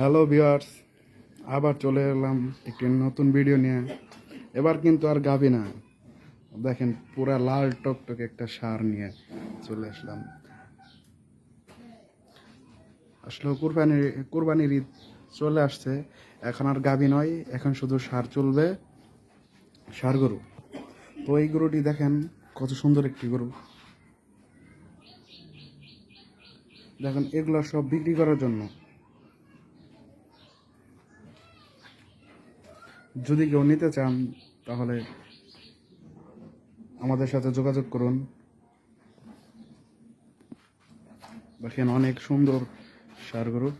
Hello viewers আবার চলে এলাম একটি নতুন ভিডিও নিয়ে। এবার কিন্তু আর গাবি না। দেখেন, পুরা লাল টকটকে একটা সার নিয়ে চলে আসলাম। আসলে কুরবানির কুরবানির ঈদ চলে আসছে। এখন আর গাবি নয়, এখন শুধু সার চলবে। সার গরু। তো এই গরুটি দেখেন, কত সুন্দর একটি গরু। দেখেন, এগুলো সব বিক্রি করার জন্য। যদি কেউ নিতে চান, তাহলে আমাদের সাথে যোগাযোগ করুন। দেখেন অনেক সুন্দর সার গরু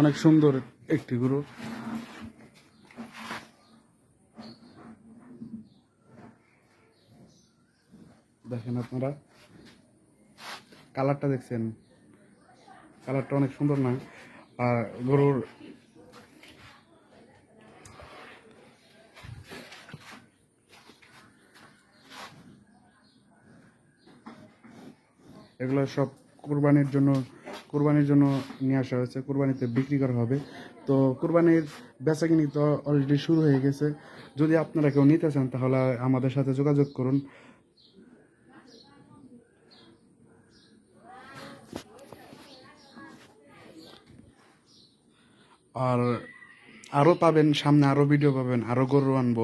অনেক সুন্দর একটি গরু। দেখেন আপনারা। কালারটা দেখছেন। কালারটা অনেক সুন্দর না? আর গরুর এগুলো সব কুরবানির জন্য কুরবানির জন্য নিয়ে আসা হয়েছে। কুরবানিতে বিক্রি করা হবে। তো কুরবানির বেচাকিনি তো অলরেডি শুরু হয়ে গেছে। যদি আপনারা কেউ নিতে চান, তাহলে আমাদের সাথে যোগাযোগ করুন। আর আরও পাবেন, সামনে আরও ভিডিও পাবেন আরও গরু আনব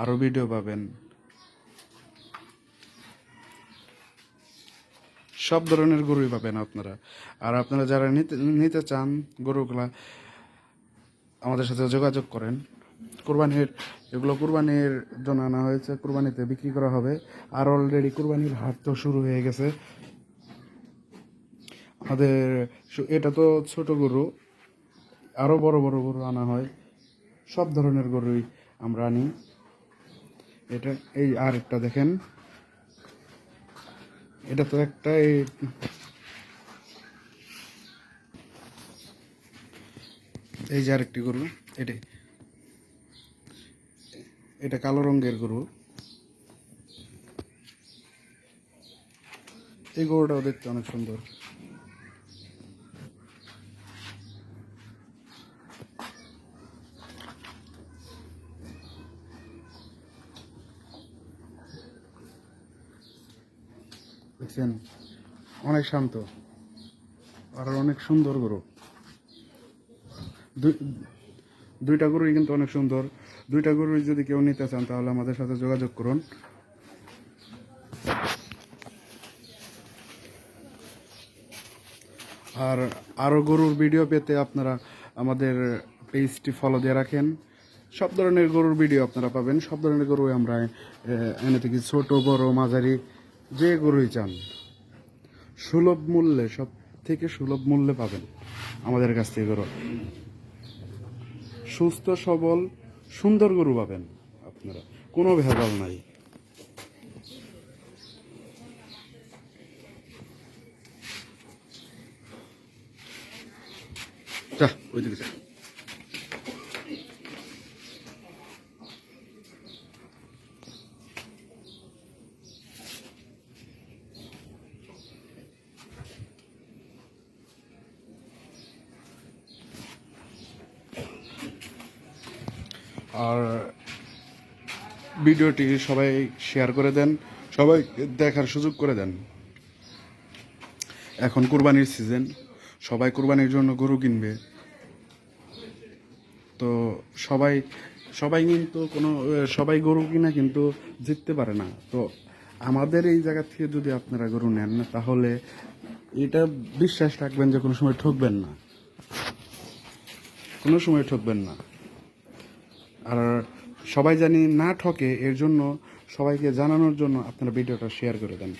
আরও ভিডিও পাবেন। সব ধরনের গরুই পাবেন আপনারা। আর আপনারা যারা নিতে নিতে চান গরুগুলা, আমাদের সাথে যোগাযোগ করেন। কোরবানির, এগুলো কোরবানির জন্য আনা হয়েছে, কোরবানিতে বিক্রি করা হবে। আর অলরেডি কোরবানির হাট তো শুরু হয়ে গেছে। আমাদের, এটা তো ছোট গরু। আরও বড় বড় গরু আনা হয়। সব ধরনের গরুই আমরা আনি। এটা এই আর একটা দেখেন। এটা তো একটা এই যে আরেকটি গরু, এটা। এটা কালো রঙের গরু। এই গরুটাও দেখতে অনেক সুন্দর। দেখছেন? অনেক শান্ত। আর অনেক সুন্দর গরু। দুইটা গরুই কিন্তু অনেক সুন্দর। দুইটা গরুই যদি কেউ নিতে চান, তাহলে আমাদের সাথে যোগাযোগ করুন। আর আরও গরুর ভিডিও পেতে আপনারা আমাদের পেজটি ফলো দিয়ে রাখেন। সব ধরনের গরুর ভিডিও আপনারা পাবেন। সব ধরনের গরু আমরা এনে থেকে ছোটো, বড়, মাঝারি। যে গরুই চান, সুলভ মূল্যে সব থেকে সুলভ মূল্যে পাবেন আমাদের কাছ থেকে গরু। সুস্থ, সবল, সুন্দর গরু পাবেন আপনারা। কোনো ভেজাল নাই। যা, ওইদিকে যা। আর ভিডিওটি সবাই শেয়ার করে দেন সবাই দেখার সুযোগ করে দেন। এখন কুরবানির সিজন সবাই কুরবানির জন্য গরু কিনবে। তো সবাই সবাই কিন্তু কোনো, সবাই গরু কিনা কিন্তু জিততে পারে না। তো আমাদের এই জায়গা থেকে যদি আপনারা গরু নেন না তাহলে এটা বিশ্বাস রাখবেন যে কোনো সময় ঠকবেন না। কোনো সময় ঠকবেন না। আর সবাই জানি না ঠকে, এর জন্য সবাইকে জানানোর জন্য আপনারা ভিডিওটা শেয়ার করে দেন।